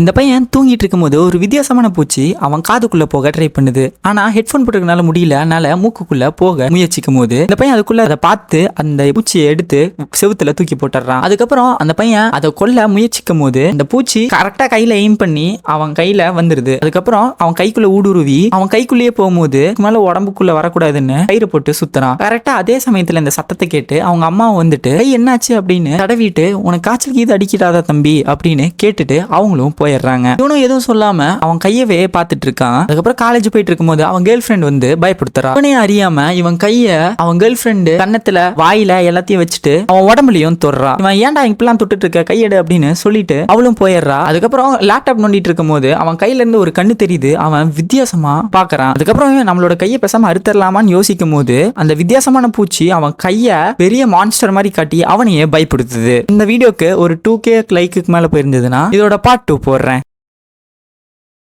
இந்த பையன் தூங்கிட்டு இருக்கும்போது ஒரு வித்தியாசமான பூச்சி அவன் காதுக்குள்ள போக ட்ரை பண்ணுது. ஆனா ஹெட்ஃபோன் போட்டுக்கனால முடியல. அதனால மூக்குக்குள்ள போக முயற்சிக்கும் போது இந்த பையன் அதுக்குள்ள அதை பார்த்து அந்த பூச்சியை எடுத்து செவுத்துல தூக்கி போட்டுறான் அதுக்கப்புறம் அந்த பையன் அதை கொல்ல முயற்சிக்கும் போது அந்த பூச்சி கரெக்டா கையில எய்ம் பண்ணி அவன் கையில வந்துருது. அதுக்கப்புறம் அவன் கைக்குள்ள ஊடுருவி அவன் கைக்குள்ளேயே போகும்போது மேல உடம்புக்குள்ள வரக்கூடாதுன்னு கயிறு போட்டு சுத்துறான். கரெக்டா அதே சமயத்துல இந்த சத்தத்தை கேட்டு அவங்க அம்மா வந்துட்டு கை என்னாச்சு? அப்படின்னு தடவிட்டு உனக்கு காய்ச்சல் கீது அடிக்கிறாதா தம்பி அப்படின்னு கேட்டுட்டு அவங்களும் போய் போயிடுறாங்க. இவனும் எதுவும் சொல்லாம அவன் கையவே பார்த்துட்டு இருக்கான். அதுக்கப்புறம் காலேஜ் போயிட்டு இருக்கும்போது அவன் கேர்ள் ஃப்ரெண்ட் வந்து பயப்படுத்துறான் அவனே அறியாம இவன் கைய அவன் கேர்ள் ஃப்ரெண்டு கன்னத்துல வாயில எல்லாத்தையும் வச்சுட்டு அவன் உடம்புலயும் தொடுறான் இவன் ஏன்டா இப்பெல்லாம் தொட்டுட்டு இருக்க? கையெடு அப்படின்னு சொல்லிட்டு அவளும் போயிடுறா. அதுக்கப்புறம் லேப்டாப் நோண்டிட்டு இருக்கும்போது அவன் கையில இருந்து ஒரு கண்ணு தெரியுது. அவன் வித்தியாசமா பாக்குறான் அதுக்கப்புறம் நம்மளோட கையை பேசாம அறுத்தரலாமான்னு யோசிக்கும் போது அந்த வித்தியாசமான பூச்சி அவன் கைய பெரிய மான்ஸ்டர் மாதிரி காட்டி அவனையே பயப்படுத்துது. இந்த வீடியோக்கு ஒரு டூ கே லைக்கு மேல போயிருந்ததுன்னா இதோட பார்ட் டூ corre